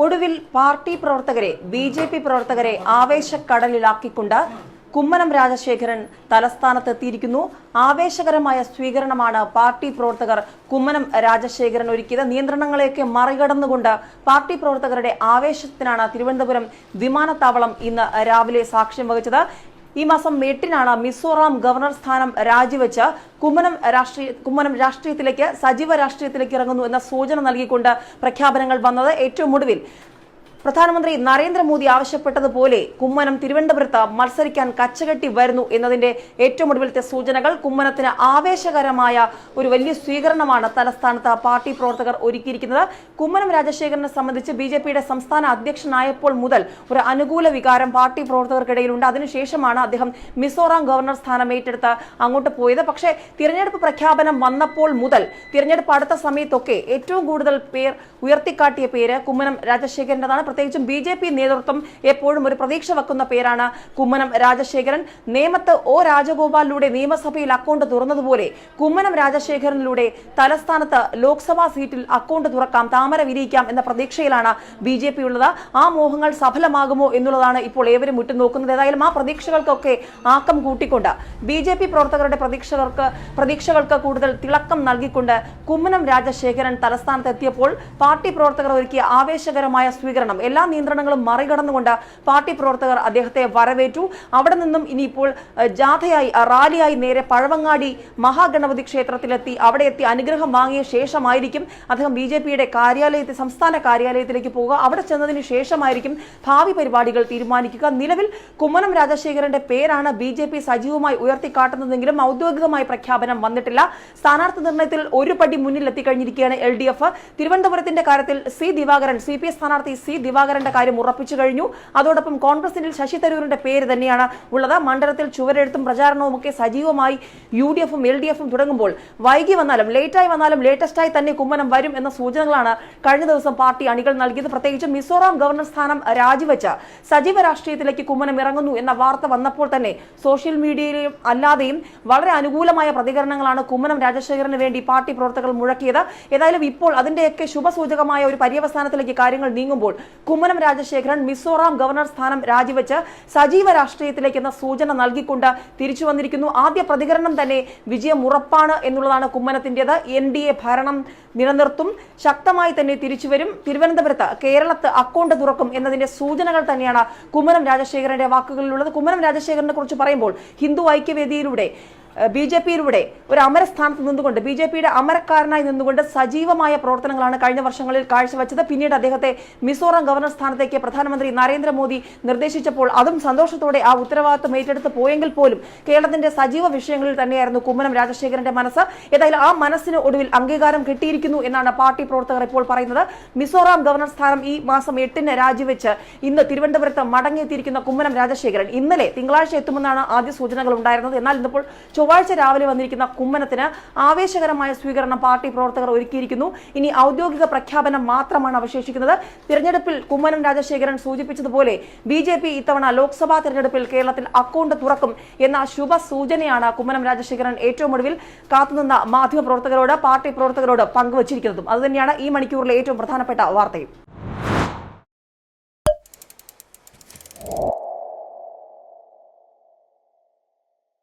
ഒടുവിൽ പാർട്ടി പ്രവർത്തകരെ B J P പ്രവർത്തകരെ ആവേശക്കടലിലാക്കിക്കൊണ്ട് കുമ്മനം രാജശേഖരൻ തലസ്ഥാനത്തെത്തിയിരിക്കുന്നു. ആവേശകരമായ സ്വീകരണമാണ് പാർട്ടി പ്രവർത്തകർ കുമ്മനം രാജശേഖരൻ ഒരുക്കിയത്. നിയന്ത്രണങ്ങളെയൊക്കെ മറികടന്നുകൊണ്ട് പാർട്ടി പ്രവർത്തകരുടെ ആവേശത്തിനാണ് തിരുവനന്തപുരം വിമാനത്താവളം ഇന്ന് രാവിലെ സാക്ഷ്യം വഹിച്ചത്. ഈ മാസം എട്ടിനാണ് മിസോറാം ഗവർണർ സ്ഥാനം രാജിവെച്ച് കുമ്മനം രാഷ്ട്രീയ കുമ്മനം രാഷ്ട്രീയത്തിലേക്ക് സജീവ രാഷ്ട്രീയത്തിലേക്ക് ഇറങ്ങുന്നു എന്ന സൂചന നൽകിക്കൊണ്ട് പ്രഖ്യാപനങ്ങൾ വന്നത് ഏറ്റവും ഒടുവിൽ പ്രധാനമന്ത്രി നരേന്ദ്രമോദി ആവശ്യപ്പെട്ടതുപോലെ കുമ്മനം തിരുവനന്തപുരത്ത് മത്സരിക്കാൻ കച്ചകെട്ടി വരുന്നു എന്നതിന്റെ ഏറ്റവും ഒടുവിലത്തെ സൂചനകൾ കുമ്മനത്തിന് ആവേശകരമായ ഒരു വലിയ സ്വീകരണമാണ് തലസ്ഥാനത്ത് പാർട്ടി പ്രവർത്തകർ ഒരുക്കിയിരിക്കുന്നത്. കുമ്മനം രാജശേഖരനെ സംബന്ധിച്ച് ബി സംസ്ഥാന അധ്യക്ഷനായപ്പോൾ മുതൽ ഒരു അനുകൂല വികാരം പാർട്ടി പ്രവർത്തകർക്കിടയിലുണ്ട്. അതിനുശേഷമാണ് അദ്ദേഹം മിസോറാം ഗവർണർ സ്ഥാനം ഏറ്റെടുത്ത് അങ്ങോട്ട് പോയത്. പക്ഷേ തിരഞ്ഞെടുപ്പ് പ്രഖ്യാപനം വന്നപ്പോൾ മുതൽ തിരഞ്ഞെടുപ്പ് അടുത്ത സമയത്തൊക്കെ ഏറ്റവും കൂടുതൽ പേർ ഉയർത്തിക്കാട്ടിയ പേര് കുമ്മനം രാജശേഖരന്റെതാണ്. പ്രത്യേകിച്ചും ബി ജെ പി നേതൃത്വം എപ്പോഴും ഒരു പ്രതീക്ഷ വെക്കുന്ന പേരാണ് കുമ്മനം രാജശേഖരൻ. നേമത്ത് ഒ രാജഗോപാലിലൂടെ നിയമസഭയിൽ അക്കൗണ്ട് തുറന്നതുപോലെ കുമ്മനം രാജശേഖരനിലൂടെ തലസ്ഥാനത്ത് ലോക്സഭാ സീറ്റിൽ അക്കൗണ്ട് തുറക്കാം താമര വിരിയിക്കാം എന്ന പ്രതീക്ഷയിലാണ് ബി ജെ പി ഉള്ളത് ആ മോഹങ്ങൾ സഫലമാകുമോ എന്നുള്ളതാണ് ഇപ്പോൾ ഏവരും ഉറ്റുനോക്കുന്നത്. ഏതായാലും ആ പ്രതീക്ഷകൾക്കൊക്കെ ആക്കം കൂട്ടിക്കൊണ്ട് ബി ജെ പി പ്രവർത്തകരുടെ പ്രതീക്ഷകൾക്ക് പ്രതീക്ഷകൾക്ക് കൂടുതൽ തിളക്കം നൽകിക്കൊണ്ട് കുമ്മനം രാജശേഖരൻ തലസ്ഥാനത്തെത്തിയപ്പോൾ പാർട്ടി പ്രവർത്തകർ ഒരുക്കിയ ആവേശകരമായ സ്വീകരണം എല്ലാ നിയന്ത്രണങ്ങളും മറികടന്നുകൊണ്ട് പാർട്ടി പ്രവർത്തകർ അദ്ദേഹത്തെ വരവേറ്റു. അവിടെ നിന്നും ഇനിയിപ്പോൾ ജാഥയായി റാലിയായി നേരെ പഴവങ്ങാടി മഹാഗണപതി ക്ഷേത്രത്തിലെത്തി. അവിടെ എത്തി അനുഗ്രഹം വാങ്ങിയ ശേഷമായിരിക്കും അദ്ദേഹം ബി ജെ പിയുടെ കാര്യാലയത്തിൽ സംസ്ഥാന കാര്യാലയത്തിലേക്ക് പോവുക. അവിടെ ചെന്നതിന് ശേഷമായിരിക്കും ഭാവി പരിപാടികൾ തീരുമാനിക്കുക. നിലവിൽ കുമ്മനം രാജശേഖരന്റെ പേരാണ് ബി ജെ പി സജീവമായി ഉയർത്തിക്കാട്ടുന്നതെങ്കിലും ഔദ്യോഗികമായി പ്രഖ്യാപനം വന്നിട്ടില്ല. സ്ഥാനാർത്ഥി നിർണയത്തിൽ ഒരു പടി മുന്നിൽ എത്തിക്കഴിഞ്ഞിരിക്കുകയാണ് എൽ ഡി എഫ്. തിരുവനന്തപുരത്തിന്റെ കാര്യത്തിൽ C Divakaran C P S സ്ഥാനാർത്ഥി സി ദിവാകരന്റെ കാര്യം ഉറപ്പിച്ചു കഴിഞ്ഞു. അതോടൊപ്പം കോൺഗ്രസിനിൽ ശശി തരൂരിന്റെ പേര് തന്നെയാണ് ഉള്ളത്. മണ്ഡലത്തിൽ ചുവരെഴുത്തും പ്രചാരണവും ഒക്കെ സജീവമായി യു ഡി എഫും എൽ ഡി എഫും തുടങ്ങുമ്പോൾ വൈകി വന്നാലും ലേറ്റായി വന്നാലും ലേറ്റസ്റ്റായി തന്നെ കുമ്മനം വരും എന്ന സൂചനകളാണ് കഴിഞ്ഞ ദിവസം പാർട്ടി അണികൾ നൽകിയത്. പ്രത്യേകിച്ച് മിസോറാം ഗവർണർ സ്ഥാനം രാജിവെച്ച സജീവ രാഷ്ട്രീയത്തിലേക്ക് കുമ്മനം ഇറങ്ങുന്നു എന്ന വാർത്ത വന്നപ്പോൾ തന്നെ സോഷ്യൽ മീഡിയയിലും അല്ലാതെയും വളരെ അനുകൂലമായ പ്രതികരണങ്ങളാണ് കുമ്മനം രാജശേഖരന് വേണ്ടി പാർട്ടി പ്രവർത്തകർ മുഴക്കിയത്. ഏതായാലും ഇപ്പോൾ അതിന്റെയൊക്കെ ശുഭസൂചകമായ ഒരു പര്യവസാനത്തിലേക്ക് കാര്യങ്ങൾ നീങ്ങുമ്പോൾ കുമ്മനം രാജശേഖരൻ മിസോറാം ഗവർണർ സ്ഥാനം രാജിവെച്ച് സജീവ രാഷ്ട്രീയത്തിലേക്ക് എന്ന സൂചന നൽകിക്കൊണ്ട് തിരിച്ചു വന്നിരിക്കുന്നു. ആദ്യ പ്രതികരണം തന്നെ വിജയം ഉറപ്പാണ് എന്നുള്ളതാണ് കുമ്മനത്തിന്റേത് എൻ ഡി എ ഭരണം നിലനിർത്തും. ശക്തമായി തന്നെ തിരിച്ചുവരും തിരുവനന്തപുരത്ത് കേരളത്ത് അക്കൗണ്ട് തുറക്കും എന്നതിന്റെ സൂചനകൾ തന്നെയാണ് കുമ്മനം രാജശേഖരന്റെ വാക്കുകളിലുള്ളത്. കുമ്മനം രാജശേഖരനെ കുറിച്ച് പറയുമ്പോൾ ഹിന്ദു ഐക്യവേദിയിലൂടെ ബി ജെ പിയിലൂടെ ഒരു അമരസ്ഥാനത്ത് നിന്നുകൊണ്ട് ബി ജെ പിയുടെ അമരക്കാരനായി നിന്നുകൊണ്ട് സജീവമായ പ്രവർത്തനങ്ങളാണ് കഴിഞ്ഞ വർഷങ്ങളിൽ കാഴ്ചവെച്ചത്. പിന്നീട് അദ്ദേഹത്തെ മിസോറാം ഗവർണർ സ്ഥാനത്തേക്ക് പ്രധാനമന്ത്രി നരേന്ദ്രമോദി നിർദ്ദേശിച്ചപ്പോൾ അതും സന്തോഷത്തോടെ ആ ഉത്തരവാദിത്വം ഏറ്റെടുത്ത് പോയെങ്കിൽ പോലും കേരളത്തിന്റെ സജീവ വിഷയങ്ങളിൽ തന്നെയായിരുന്നു കുമ്മനം രാജശേഖരന്റെ മനസ്സ്. ഏതായാലും ആ മനസ്സിന് ഒടുവിൽ അംഗീകാരം കിട്ടിയിരിക്കുന്നു എന്നാണ് പാർട്ടി പ്രവർത്തകർ ഇപ്പോൾ പറയുന്നത്. മിസോറാം ഗവർണർ സ്ഥാനം ഈ മാസം എട്ടിന് രാജിവെച്ച് ഇന്ന് തിരുവനന്തപുരത്ത് മടങ്ങിയെത്തിയിരിക്കുന്ന കുമ്മനം രാജശേഖരൻ ഇന്നലെ തിങ്കളാഴ്ച എത്തുമെന്നാണ് ആദ്യ സൂചനകൾ ഉണ്ടായിരുന്നത്. എന്നാൽ ഇന്നിപ്പോൾ ചൊവ്വാഴ്ച രാവിലെ വന്നിരിക്കുന്ന കുമ്മനത്തിന് ആവേശകരമായ സ്വീകരണം പാർട്ടി പ്രവർത്തകർ ഒരുക്കിയിരിക്കുന്നു. ഇനി ഔദ്യോഗിക പ്രഖ്യാപനം മാത്രമാണ് അവശേഷിക്കുന്നത്. തിരഞ്ഞെടുപ്പിൽ കുമ്മനം രാജശേഖരൻ സൂചിപ്പിച്ചതുപോലെ ബി ജെ പി ഇത്തവണ ലോക്സഭാ തിരഞ്ഞെടുപ്പിൽ കേരളത്തിൽ അക്കൗണ്ട് തുറക്കും എന്ന ശുഭ സൂചനയാണ് കുമ്മനം രാജശേഖരൻ ഏറ്റവും ഒടുവിൽ കാത്തുനിന്ന മാധ്യമ പ്രവർത്തകരോട് പാർട്ടി പ്രവർത്തകരോട് പങ്കുവച്ചിരിക്കുന്നതും. അതുതന്നെയാണ് ഈ മണിക്കൂറിലെ ഏറ്റവും പ്രധാനപ്പെട്ട വാർത്തയും.